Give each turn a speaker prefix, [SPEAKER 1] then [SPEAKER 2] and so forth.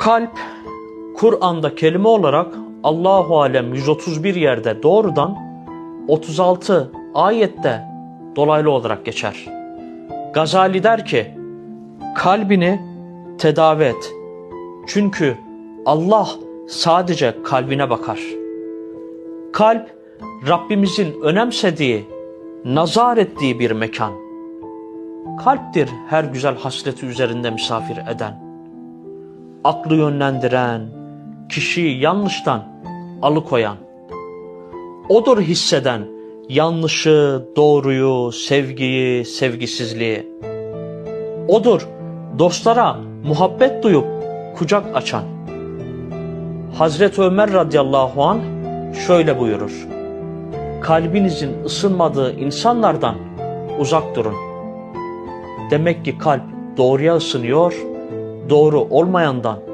[SPEAKER 1] Kalp, Kur'an'da kelime olarak Allahu Alem 131 yerde doğrudan 36 ayette dolaylı olarak geçer. Gazali der ki, kalbini tedavi et. Çünkü Allah sadece kalbine bakar. Kalp, Rabbimizin önemsediği, nazar ettiği bir mekan. Kalptir her güzel hasreti üzerinde misafir eden. Aklı yönlendiren, kişiyi yanlıştan alıkoyan. Odur hisseden yanlışı, doğruyu, sevgiyi, sevgisizliği. Odur dostlara muhabbet duyup kucak açan. Hazreti Ömer radıyallahu anh şöyle buyurur. Kalbinizin ısınmadığı insanlardan uzak durun. Demek ki kalp doğruya ısınıyor, doğru olmayandan